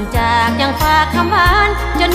นจากยังฝากคำหวานจน